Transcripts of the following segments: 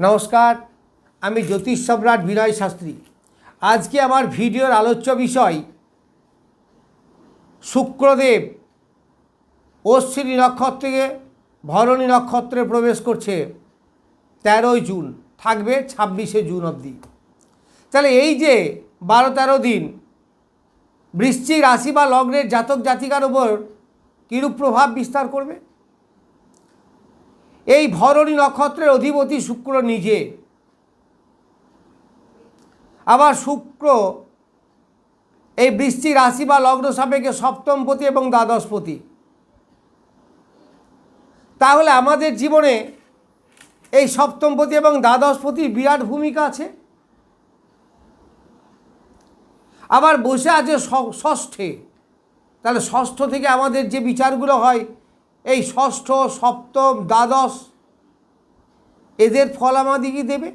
নমস্কার, আমি জ্যোতিষ সম্রাট বিনয় শাস্ত্রী। আজকে আমার ভিডিওর আলোচ্য বিষয় শুক্রদেব অশ্বিনী নক্ষত্রে ভরণী নক্ষত্রে প্রবেশ করছে তেরোই জুন, থাকবে ছাব্বিশে জুন অবধি। তাহলে এই যে বারো তেরো দিন বৃশ্চিক রাশি বা লগ্নের জাতক জাতিকার ওপর কীরূপ প্রভাব বিস্তার করবে? এই ভরণী নক্ষত্রের অধিপতি শুক্র নিজে। আবার শুক্র এই বৃষ্টি রাশি বা লগ্ন সাপেক্ষে সপ্তমপতি এবং দ্বাদশপতি। তাহলে আমাদের জীবনে এই সপ্তমপতি এবং দ্বাদশপতির বিরাট ভূমিকা আছে। আবার বসে আছে ষষ্ঠে। তাহলে ষষ্ঠ থেকে আমাদের যে বিচারগুলো হয় এই ষষ্ঠ, সপ্তম, দ্বাদশ, এদের ফল আমাদেরকে দেবে।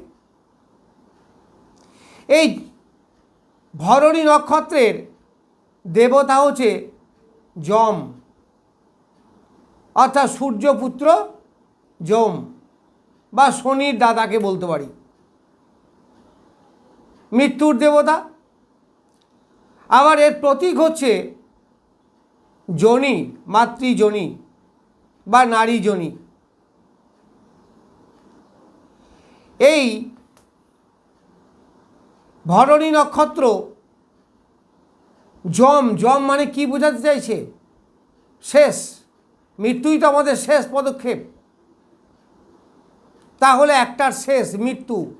এই ভরণী নক্ষত্রের দেবতা হচ্ছে যম, অর্থাৎ সূর্যপুত্র যম বা শনির দাদাকে বলতে পারি। মৃত্যুর দেবতা। আবার এর প্রতীক হচ্ছে জনি, মাতৃজনী। বা নারী জনি। এই ভরণী নক্ষত্র জম জম মানে কি বোঝাতে চাইছে? শেষ। মৃত্যুই তো আমাদের শেষ পদক্ষেপ। তাহলে একটার শেষ, মৃত্যু।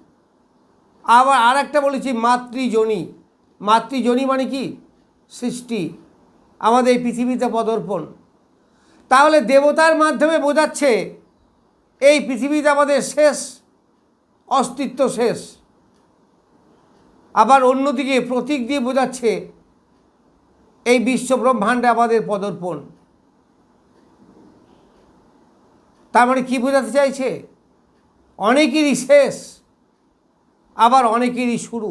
আবার আর একটা বলেছি, মাতৃজনী। মাতৃজনী মানে কি? সৃষ্টি। আমাদের পৃথিবীতে পদার্পণ। তাহলে দেবতার মাধ্যমে বোঝাচ্ছে এই পৃথিবীতে আমাদের শেষ, অস্তিত্ব শেষ। আবার অন্যদিকে প্রতীক দিয়ে বোঝাচ্ছে এই বিশ্ব ব্রহ্মাণ্ডে আমাদের পদর্পণ। তার মানে কী বোঝাতে চাইছে? অনেকেরই শেষ, আবার অনেকেরই শুরু।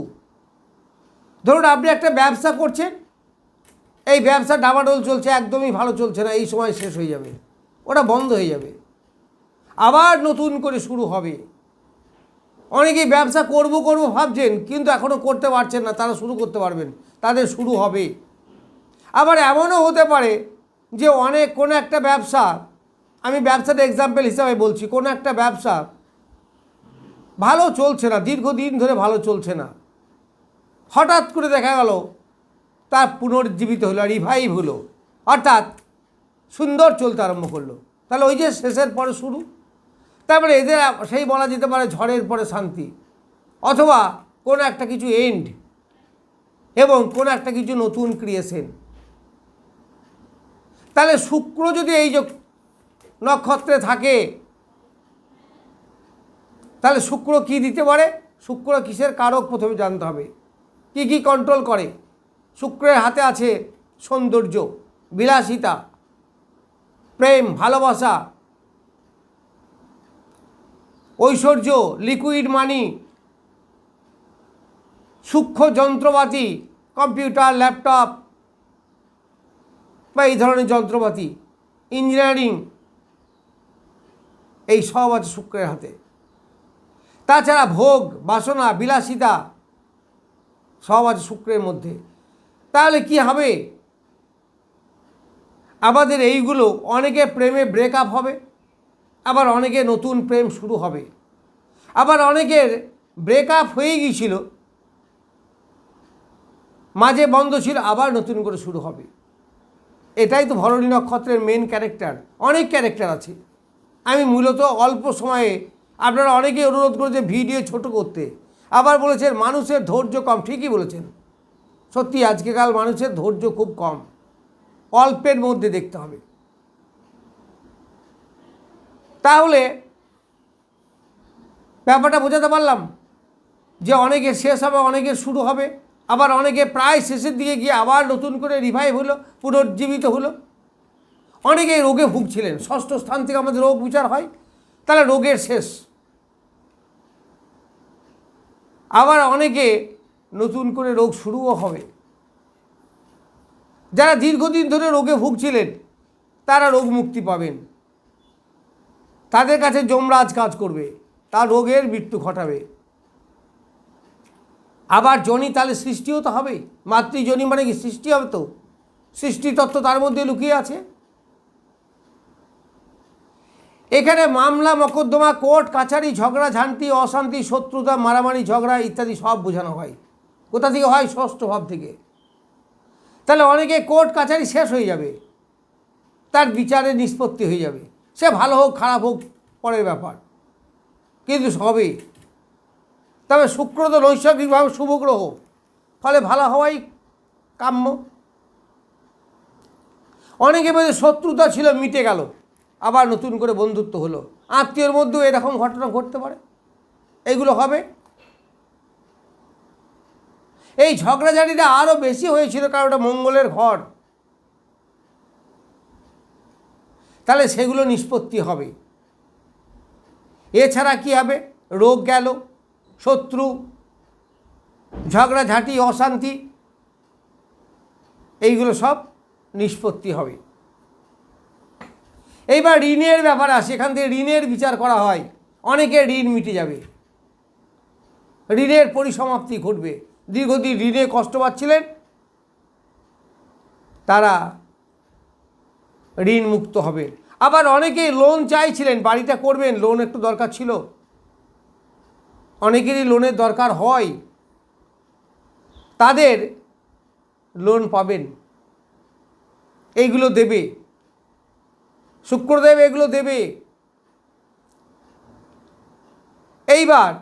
ধরুন আপনি একটা ব্যবসা করছেন এই ব্যবসা ডামাডোল চলছে, একদমই ভালো চলছে না, এই সময় শেষ হয়ে যাবে। ওটা বন্ধ হয়ে যাবে। আবার নতুন করে শুরু হবে। অনেকেই ব্যবসা করব করব ভাবছেন, কিন্তু এখনও করতে পারছেন না, তারা শুরু করতে পারবেন, তাদের শুরু হবে। আবার এমনও হতে পারে যে অনেক, কোনো একটা ব্যবসা, আমি ব্যবসাটা এক্সাম্পল হিসাবে বলছি, কোনো একটা ব্যবসা ভালো চলছে না, দীর্ঘদিন ধরে ভালো চলছে না। হঠাৎ করে দেখা গেল তার পুনর্জীবিত হলো রিভাইভ হলো। অর্থাৎ সুন্দর চলতে আরম্ভ করল। তাহলে ওই যে শেষের পরে শুরু। তারপরে এদের সেই বলা যেতে পারে ঝড়ের পরে শান্তি। অথবা কোনো একটা কিছু এন্ড এবং কোনো একটা কিছু নতুন ক্রিয়েশন তাহলে শুক্র যদি এই যে নক্ষত্রে থাকে, তাহলে শুক্র কি দিতে পারে? শুক্র কিসের কারক প্রথমে জানতে হবে। কি কি কন্ট্রোল করে? শুক্রের হাতে আছে সৌন্দর্য, বিলাসিতা, প্রেম, ভালোবাসা, ঐশ্বর্য লিকুইড মানি সূক্ষ্ম যন্ত্রপাতি কম্পিউটার ল্যাপটপ বা এই ধরনের যন্ত্রপাতি ইঞ্জিনিয়ারিং এই সব আছে শুক্রের হাতে। তাছাড়া ভোগ, বাসনা, বিলাসিতা সব আছে শুক্রের মধ্যে। তাহলে কি হবে? আমাদের এইগুলো অনেকে প্রেমে ব্রেকআপ হবে, আবার অনেকে নতুন প্রেম শুরু হবে। আবার অনেকের ব্রেকআপ হয়ে গিয়েছিল, মাঝে বন্ধ ছিল, আবার নতুন করে শুরু হবে। এটাই তো ভরণী নক্ষত্রের মেন ক্যারেক্টার অনেক ক্যারেক্টার আছে। আমি মূলত অল্প সময়ে আপনারা অনেকেই অনুরোধ করেছে ভিডিও ছোট করতে। আবার বলেছেন, মানুষের ধৈর্য কম, ঠিকই বলেছেন। সত্যি আজকেকাল মানুষের ধৈর্য খুব কম। অল্পের মধ্যে দেখতে হবে। তাহলে ব্যাপারটা বোঝাতে পারলাম যে অনেকের শেষ হবে, অনেকের শুরু হবে, আবার অনেকে প্রায় শেষের দিকে গিয়ে আবার নতুন করে রিভাইভ হলো, পুনর্জীবিত হলো। অনেকে রোগে ভুগছিলেন, ষষ্ঠ স্থান থেকে আমাদের রোগ বিচার হয়, তাহলে রোগের শেষ। আবার অনেকে নতুন করে রোগ শুরুও হবে। যারা দীর্ঘদিন ধরে রোগে ভুগছিলেন, তারা রোগ মুক্তি পাবেন। তাদের কাছে যমরাজ কাজ করবে তা রোগের মৃত্যু ঘটাবে। আবার জনি তাহলে সৃষ্টিও তো হবেই মাতৃজনি মানে কি সৃষ্টি হবে তো? সৃষ্টি তত্ত্ব তার মধ্যে লুকিয়ে আছে। এখানে মামলা, মকদ্দমা, কোর্ট, কাছারি, ঝগড়া, ঝান্তি, অশান্তি, শত্রুতা, মারামারি, ঝগড়া ইত্যাদি সব বোঝানো হয়। কোথা থেকে হয়? ষষ্ঠ ভাব থেকে। তাহলে অনেকে কোর্ট কাছারি শেষ হয়ে যাবে। তার বিচারে নিষ্পত্তি হয়ে যাবে। সে ভালো হোক, খারাপ হোক, পরের ব্যাপার। কিন্তু সবই তবে শুক্র তো নৈসর্গিকভাবে শুভ গ্রহ ফলে ভালো হওয়াই কাম্য। অনেকে মধ্যে শত্রুতা ছিল, মিটে গেল। আবার নতুন করে বন্ধুত্ব হলো। আত্মীয়র মধ্যেও এরকম ঘটনা ঘটতে পারে। এগুলো হবে। এই ঝগড়াঝাটিটা আরও বেশি হয়েছিল কারণ ওটা মঙ্গলের ঘর। তাহলে সেগুলো নিষ্পত্তি হবে। এছাড়া কি হবে? রোগ গেল, শত্রু, ঝগড়াঝাঁটি, অশান্তি, এইগুলো সব নিষ্পত্তি হবে। এইবার ঋণের ব্যাপার আসে, এখান থেকে ঋণের বিচার করা হয়। অনেকে ঋণ মিটে যাবে। ঋণের পরিসমাপ্তি ঘটবে। দীর্ঘদিন ঋণে কষ্ট পাচ্ছিলেন, তারা ঋণ মুক্ত হবে। আবার অনেকেই লোন চাইছিলেন বাড়িটা করবেন লোন একটু দরকার ছিল। অনেকেরই লোনের দরকার হয়। তাদের লোন পাবেন। এইগুলো দেবে। শুক্রদেব এগুলো দেবে। এইবার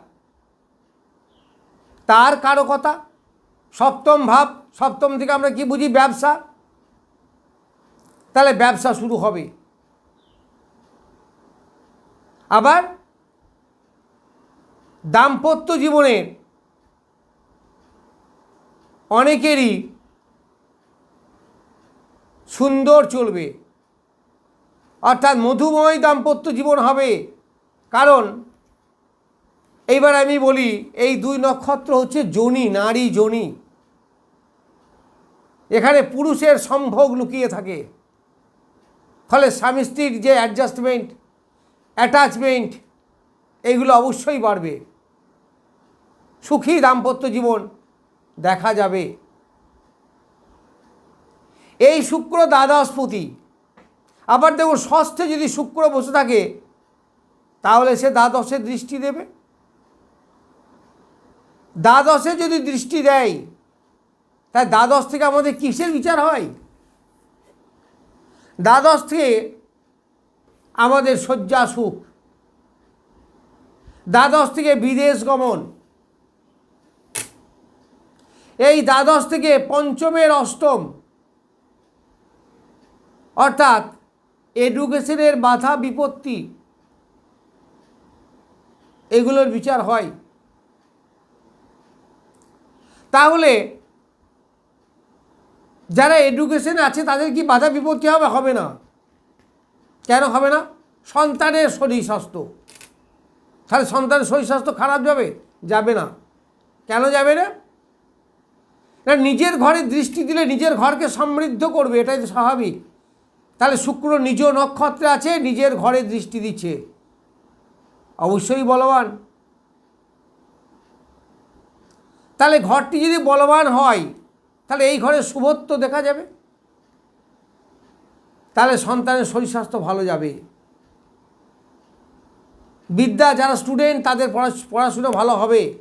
তার কারও কথা? সপ্তম ভাব, সপ্তম থেকে আমরা কি বুঝি? ব্যবসা। তাহলে ব্যবসা শুরু হবে। আবার দাম্পত্য জীবনের অনেকেরই সুন্দর চলবে। অর্থাৎ মধুময় দাম্পত্য জীবন হবে। কারণ এইবার আমি বলি, এই দুই নক্ষত্র হচ্ছে জনি নারী জনি এখানে পুরুষের সম্ভোগ লুকিয়ে থাকে। ফলে স্বামী স্ত্রীর যে অ্যাডজাস্টমেন্ট অ্যাটাচমেন্ট এইগুলো অবশ্যই বাড়বে। সুখী দাম্পত্য জীবন দেখা যাবে। এই শুক্র দ্বাদশপতি আবার দেখুন, ষষ্ঠে যদি শুক্র বসে থাকে, তাহলে সে দ্বাদশে দৃষ্টি দেবে। দ্বাদশে যদি দৃষ্টি দেয় তাই দ্বাদশ থেকে আমাদের কিসের বিচার হয়? দ্বাদশ থেকে আমাদের শয্যা সুখ। দ্বাদশ থেকে বিদেশ গমন। এই দ্বাদশ থেকে পঞ্চমের অষ্টম। অর্থাৎ এডুকেশনের বাধা বিপত্তি। এগুলোর বিচার হয়। তাহলে যারা এডুকেশনে আছে, তাদের কি বাধা বিপত্তি হবে? হবে না। কেন হবে না? সন্তানের শরীর স্বাস্থ্য। তাহলে সন্তানের শরীর স্বাস্থ্য খারাপ যাবে? যাবে না। কেন যাবে না? না, নিজের ঘরে দৃষ্টি দিলে নিজের ঘরকে সমৃদ্ধ করবে, এটাই তো স্বাভাবিক। তাহলে শুক্র নিজ নক্ষত্রে আছে, নিজের ঘরে দৃষ্টি দিচ্ছে। অবশ্যই বলবান। তাহলে ঘরটি যদি বলবান হয়, তাহলে এই ঘরে শুভত্ব দেখা যাবে। তাহলে সন্তানের শরীর স্বাস্থ্য ভালো যাবে। বিদ্যা যারা স্টুডেন্ট তাদের পড়া- পড়াশুনো ভালো হবে।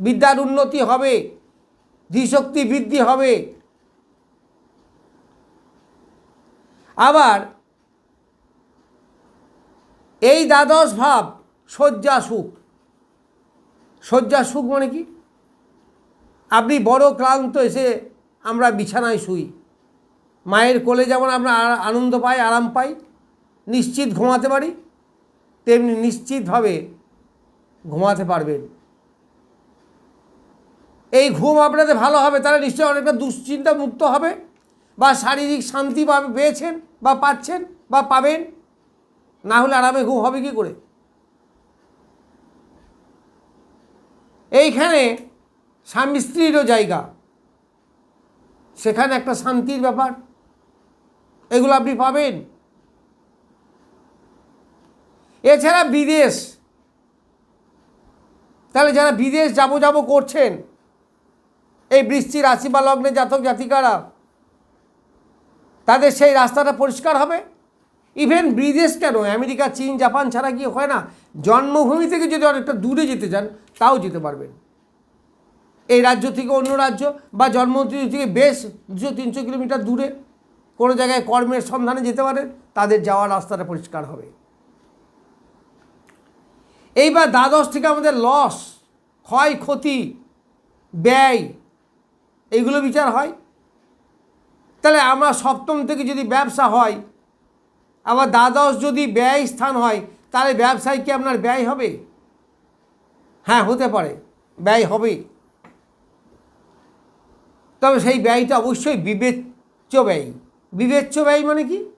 বিদ্যার উন্নতি হবে। ধীশক্তি বৃদ্ধি হবে। আবার এই দ্বাদশ ভাব শয্যা সুখ। শয্যা সুখ মানে কি? আপনি বড় ক্লান্ত এসে আমরা বিছানায় শুই। মায়ের কোলে যেমন আমরা আনন্দ পাই, আরাম পাই, নিশ্চিত ঘুমাতে পারি, তেমনি নিশ্চিতভাবে ঘুমাতে পারবেন। এই ঘুম আপনাদের ভালো হবে, তাহলে নিশ্চয়ই অনেকটা দুশ্চিন্তা মুক্ত হবে বা শারীরিক শান্তি পাবে পেয়েছেন বা পাচ্ছেন বা পাবেন। না হলে আরামে ঘুম হবে কি করে? এইখানে স্বামী স্ত্রীরও জায়গা। সেখানে একটা শান্তির ব্যাপার। এগুলো আপনি পাবেন। এছাড়া বিদেশ। তাহলে যারা বিদেশ যাব যাব করছেন, এই বৃষ্টি রাশি বা লগ্নে জাতক জাতিকারা, তাদের সেই রাস্তাটা পরিষ্কার হবে? ইভেন বিদেশ কেন? আমেরিকা, চীন, জাপান ছাড়া কি হয় না? জন্মভূমি থেকে যদি অনেকটা দূরে যেতে চান, তাও যেতে পারবেন। এই রাজ্য থেকে অন্য রাজ্য বা জন্মভূমি থেকে বেশ দুশো তিনশো কিলোমিটার দূরে কোনো জায়গায় কর্মের সন্ধানে যেতে পারেন তাদের যাওয়ার রাস্তাটা পরিষ্কার হবে। এইবার দ্বাদশ থেকে আমাদের লস ক্ষয়ক্ষতি ব্যয়, এইগুলো বিচার হয়। তাহলে আমরা সপ্তম থেকে যদি ব্যবসা হয়, আবার দ্বাদশ যদি ব্যয় স্থান হয়, তাহলে ব্যবসায় কি আপনার ব্যয় হবে? হ্যাঁ হতে পারে, ব্যয় হবে তবে সেই ব্যয়টা অবশ্যই বিবেচ্য ব্যয়। বিবেচ্য ব্যয় মানে কি?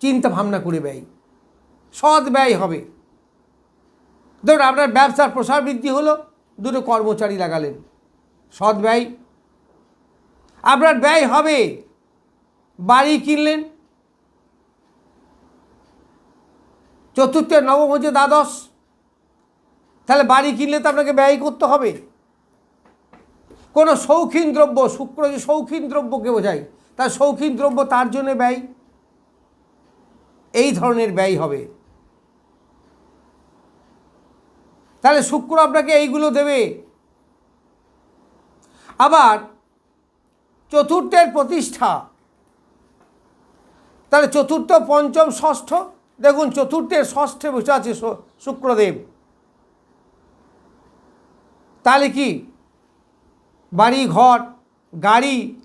চিন্তা ভাবনা করে ব্যয়। সৎ ব্যয় হবে। ধরুন আপনার ব্যবসার প্রসার বৃদ্ধি হলো, দুটো কর্মচারী লাগালেন। সৎ ব্যয়। আপনার ব্যয় হবে, বাড়ি কিনলেন। চতুর্থে, নবম হচ্ছে দ্বাদশ। তাহলে বাড়ি কিনলে তো আপনাকে ব্যয় করতে হবে। কোনো শৌখিন দ্রব্য, শুক্র যে শৌখিন দ্রব্যকে বোঝায়, তার শৌখিন দ্রব্য তার জন্য ব্যয়। এই ধরনের ব্যয় হবে। তাহলে শুক্র আপনাকে এইগুলো দেবে। আবার চতুর্থের প্রতিষ্ঠা। তাহলে চতুর্থ, পঞ্চম, ষষ্ঠ, দেখুন চতুর্থের ষষ্ঠে বসে আছে শুক্রদেব। তাহলে কি? বাড়ি, ঘর, গাড়ি।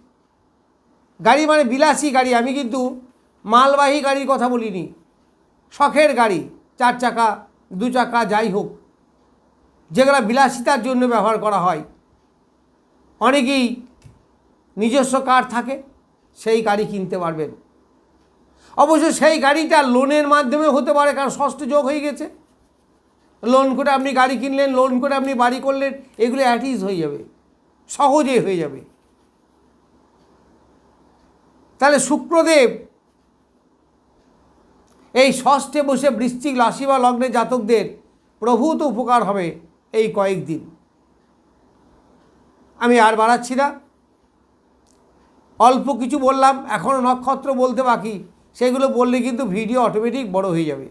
গাড়ি মানে বিলাসী গাড়ি। আমি কিন্তু মালবাহী গাড়ির কথা বলিনি। শখের গাড়ি, চার চাকা, দু চাকা, যাই হোক। যেগুলো বিলাসিতার জন্য ব্যবহার করা হয়। অনেকেই নিজস্ব কার থাকে, সেই গাড়ি কিনতে পারবেন। অবশ্য সেই গাড়িটা লোনের মাধ্যমে হতে পারে, কারণ ষষ্ঠ যোগ হয়ে গেছে। লোন করে আপনি গাড়ি কিনলেন, লোন করে আপনি বাড়ি করলেন, এগুলো অ্যাটিস হয়ে যাবে। সহজে হয়ে যাবে। তাহলে শুক্রদেব এই ষষ্ঠে বসে বৃশ্চিক রাশি বা লগ্নে জাতকদের প্রভূত উপকার হবে এই কয়েকদিন। আমি আর বাড়াচ্ছি না। অল্প কিছু বললাম এখনও নক্ষত্র বলতে বাকি, সেগুলো বললে কিন্তু ভিডিও অটোমেটিক বড় হয়ে যাবে।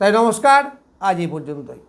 তাই নমস্কার, আজ এই পর্যন্তই।